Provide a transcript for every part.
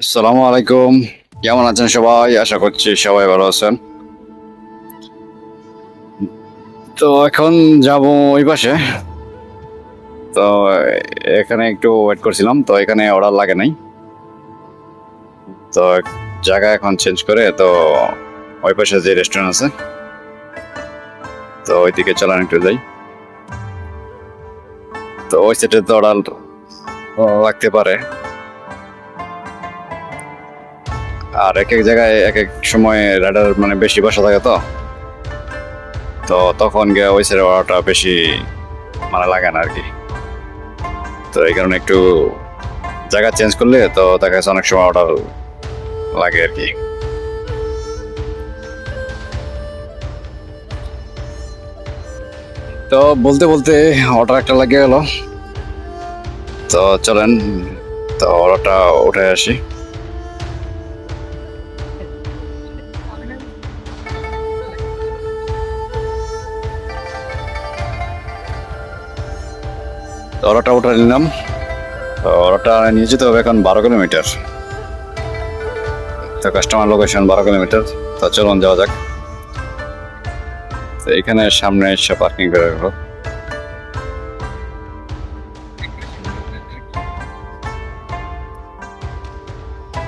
আসসালামু আলাইকুম। কেমন আছেন সবাই? আশা করছি সবাই ভালো আছেন। তো এখন যাব ওই পাশে। তো এখানে একটু ওয়েট করছিলাম, তো এখানে অর্ডার লাগে নাই। তো জায়গা এখন চেঞ্জ করে, তো ওই পাশে যে রেস্টুরেন্ট আছে, তো ওইদিকে চালান একটু যাই। তো ওই সেটে তো অর্ডার লাগতে পারে। আর এক এক জায়গায় এক এক সময় রাডার মানে বেশি বসা থাকে তো। তো তখন গিয়ে ওই সাইডে অর্ডারটা বেশি মানে লাগে না আর কি তো এই কারণে একটু জায়গা চেঞ্জ করলে তো দেখা যাচ্ছে অনেক সময় অর্ডার লাগে আর কি তো বলতে বলতে অর্ডার একটা লাগিয়ে গেল। তো চলেন, তো অর্ডারটা উঠে আসি। অর্ডারটা উঠে নিলাম। তো অর্ডারটা নিয়ে যেতে হবে এখন বারো কিলোমিটার। তো কাস্টমার লোকেশন বারো কিলোমিটার। তা চলুন, যাওয়া যাক। তো এখানে সামনে এসে পার্কিং করে রাখব।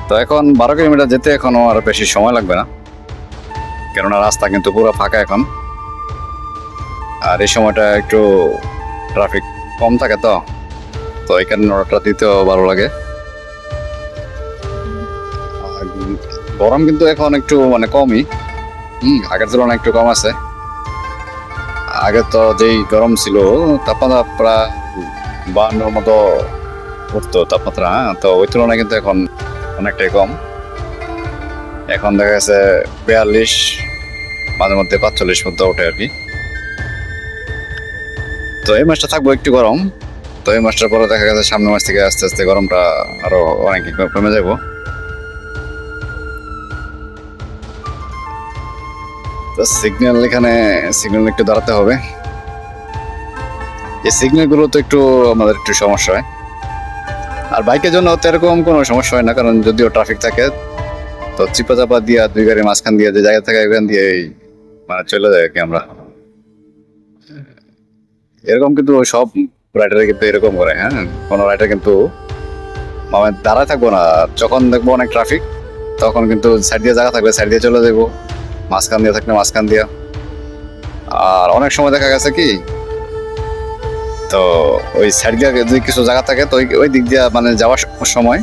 তো এখন বারো কিলোমিটার যেতে এখনও আর বেশি সময় লাগবে না। কেননা রাস্তা কিন্তু পুরো ফাঁকা এখন। আর এই সময়টা একটু ট্রাফিক কম থাকে তো। তো এখানে অর্ডারটা দিতেও ভালো লাগে। গরম কিন্তু এখন একটু মানে কমই। হুম, আগের তুলনায় একটু কম আছে। আগে তো যেই গরম ছিল, তাপমাত্রা প্রায় বান্নর মতো উঠতো তাপমাত্রা হ্যাঁ? তো ওই তুলনায় কিন্তু এখন অনেকটাই কম। এখন দেখা গেছে বিয়াল্লিশ মাঝে মধ্যে পাঁচচল্লিশ মধ্যে ওঠে আর কি। তো এই মাসটা থাকব একটু গরম। তো এই মাসটার পরে দেখা গেছে সামনের মাস থেকে আস্তে আস্তে গরমটা আরও অনেক কমে যাব তো সিগন্যাল এখানে সিগন্যাল একটু দাঁড়াতে হবে। এই সিগন্যালগুলো তো একটু আমাদের একটু সমস্যা হয়। আর বাইকের জন্য তো এরকম কোনো সমস্যা হয় না, কারণ যদিও ট্রাফিক থাকে, তো চিপা চাপা দিয়ে দুই গাড়ি মাঝখান দিয়ে, যে জায়গা থাকে এখান দিয়ে মানে চলে যায় আর কি আমরা। এরকম কিন্তু সব রাইডারে কিন্তু এরকম করে হ্যাঁ? কোনো রাইডার কিন্তু মানে দাঁড়ায় থাকব না। যখন দেখব অনেক ট্রাফিক তখন কিন্তু সাইড দিয়ে জায়গা থাকলে সাইড দিয়ে চলে যাব মাঝখান দিয়ে থাকলে মাঝখান দিয়া। আর অনেক সময় দেখা গেছে কি, তো ওই সাইড দিয়ে যদি কিছু জায়গা থাকে, তো ওই- দিক দিয়ে মানে যাওয়ার সময়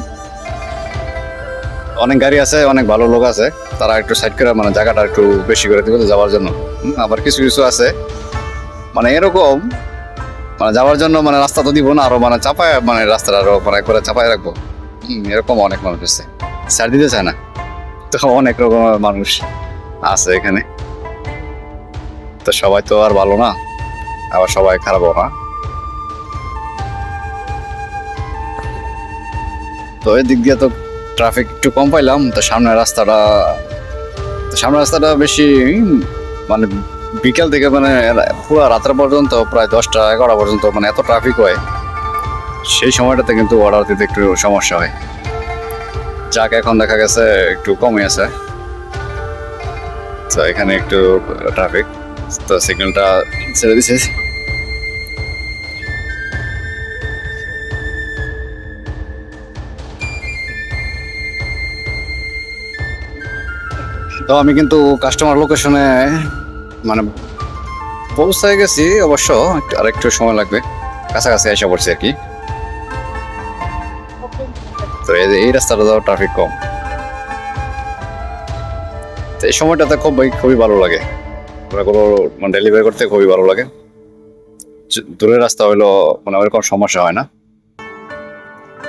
অনেক গাড়ি আছে, অনেক ভালো লোক আছে, তারা একটু সাইড করে মানে জায়গাটা একটু বেশি করে দিবে যাওয়ার জন্য। আবার কিছু কিছু আছে মানে এরকম মানে যাওয়ার জন্য মানে রাস্তা তো দিব না, আরও মানে চাপায় মানে রাস্তাটা আরও মানে একবারে চাপায় রাখব। এরকম অনেক মানুষ আছে। সাইড দিতে চায় না। তো অনেক রকমের মানুষ আছে এখানে। তো সবাই তো আর ভালো না, আবার সবাই খারাপও না তো এই দিক দিয়ে তো ট্রাফিক একটু কম পাইলাম, তো সামনের রাস্তাটা সামনের রাস্তাটা বেশি মানে বিকেল থেকে মানে পুরো রাত্রে পর্যন্ত, প্রায় দশটা, এগারোটা পর্যন্ত মানে এত ট্রাফিক হয়। সেই সময়টাতে কিন্তু অর্ডার দিতে একটু সমস্যা হয়। যাক, এখন দেখা গেছে একটু কমই আছে। তো এখানে একটু ট্রাফিক তো সিগন্যালটা ছেড়ে দিছে। তো আমি কিন্তু কাস্টমার লোকেশনে মানে পৌঁছায় গেছি অবশ্য আর একটু সময় লাগবে। কাছাকাছি এসে পড়ছি আর কি। তো এই রাস্তাটা তো ট্রাফিক কম। তো এই সময়টাতে খুব খুবই ভালো লাগে। কোনো মানে ডেলিভারি করতে খুবই ভালো লাগে। দূরের রাস্তা হইল মানে ওরকম সমস্যা হয় না।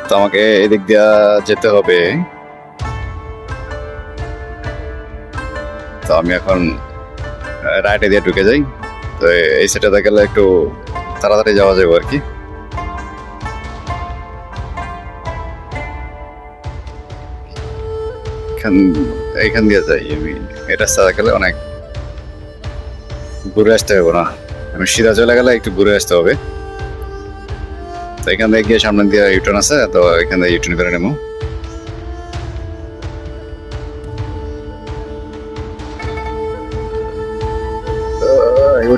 তো আমাকে এদিক দিয়া যেতে হবে। তো আমি এখন রাইটে দিয়ে ঢুকে যাই। তো এই সেটাতে গেলে একটু তাড়াতাড়ি যাওয়া যাবে আর কি। এইখান দিয়ে যাই আমি। এই রাস্তা গেলে অনেক ঘুরে আসতে হবে না। আমি সিধা চলে গেলে একটু ঘুরে আসতে হবে। তো এখান থেকে গিয়ে সামনে দিয়ে ইউটার্ন আছে, তো এখান থেকে ইউটার্ন করে নেব।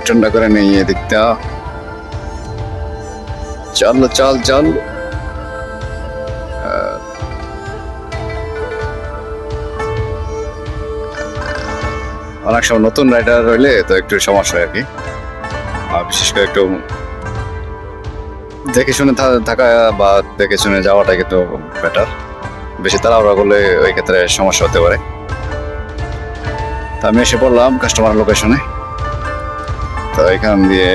ঠান্ডা করে নেই এদিকটা চল চল চল। আহ, অনেক সময় নতুন রাইডার রইলে তো একটু সমস্যা হয় আর কি। আর বিশেষ করে একটু দেখে শুনে থাকা বা দেখে শুনে যাওয়াটা কিন্তু বেটার বেশি তাড়াহুড়া করলে ওই ক্ষেত্রে সমস্যা হতে পারে। তা আমি এসে পড়লাম কাস্টমার লোকেশনে তো এখান দিয়ে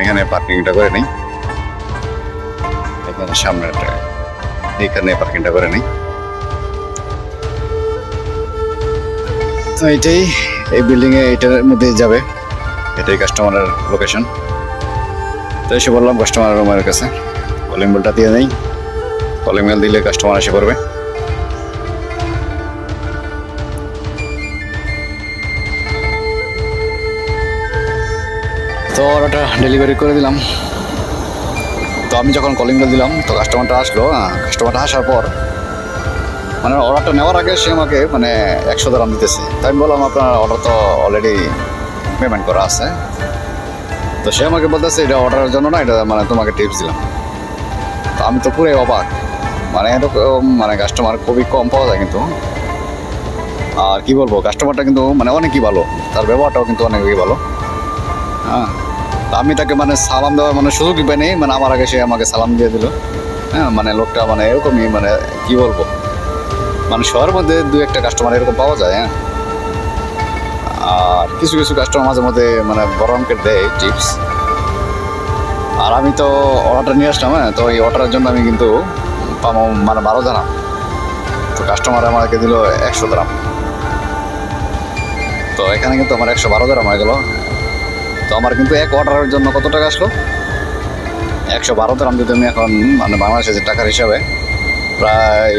এখানে পার্কিংটা করে নিই। এখানে সামনে একটা, এখানে পার্কিংটা করে নিই। তো এটাই, এই বিল্ডিং এটার মধ্যে যাবে। এটাই কাস্টমারের লোকেশন তো এসে বললাম কাস্টমার রুমের কাছে। কলিং বেলটা দিয়ে নেই কলিং বেল দিলে কাস্টমার এসে পড়বে। তো অর্ডারটা ডেলিভারি করে দিলাম। তো আমি যখন কলিং বেল দিলাম, তো কাস্টমারটা আসলো হ্যাঁ কাস্টমারটা আসার পর মানে অর্ডারটা নেওয়ার আগে সে আমাকে মানে একশো দাম দিতেছে। তাই আমি বললাম, আপনার অর্ডার তো অলরেডি পেমেন্ট করা আছে। তো সে আমাকে বলতেছে, এটা অর্ডারের জন্য না, এটা মানে তোমাকে টিপস দিলাম। তো আমি তো পুরোই অবাক। মানে এরকম মানে কাস্টমার খুবই কম পাওয়া যায় কিন্তু। আর কি বলব কাস্টমারটা কিন্তু মানে অনেকই ভালো। তার ব্যবহারটাও কিন্তু অনেকই ভালো। হ্যাঁ। আমি তাকে মানে সালাম দেওয়ার মানে সুযোগই পাইনি। মানে আমার আগে সে আমাকে সালাম দিয়ে দিল। হ্যাঁ মানে লোকটা মানে এরকমই মানে কি বলব? মানে শহরের মধ্যে দু একটা কাস্টমার এরকম পাওয়া যায় হ্যাঁ। আর কিছু কিছু কাস্টমার মাঝে মধ্যে মানে বড় অঙ্কের দেয় টিপস আর আমি তো অর্ডারটা নিয়ে আসলাম হ্যাঁ তো এই অর্ডারের জন্য আমি কিন্তু পাবো মানে বারো জানা তো কাস্টমার আমাকে দিল একশো গ্রাম তো এখানে কিন্তু আমার একশো বারো গ্রাম হয়ে গেল। তো আমার কিন্তু এক অর্ডারের জন্য কত টাকা আসলো? একশো বারো গ্রাম যদি আমি এখন মানে বাংলাদেশের টাকার হিসাবে প্রায়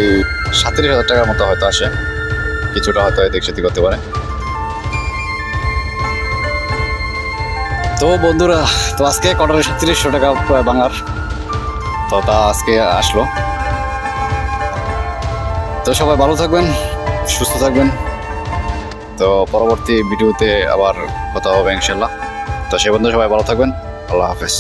সাতত্রিশ হাজার টাকার মতো হয়তো আসে। কিছুটা হয়তো এদিক সেদিক করতে পারে। তো বন্ধুরা, তো আজকে কটারে সাতত্রিশশো টাকা বাংলার। তো তা আজকে আসলো। তো সবাই ভালো থাকবেন, সুস্থ থাকবেন। তো পরবর্তী ভিডিওতে আবার কথা হবে ইনশাল্লাহ তো সে বন্ধু সবাই ভালো থাকবেন। আল্লাহ হাফেজ।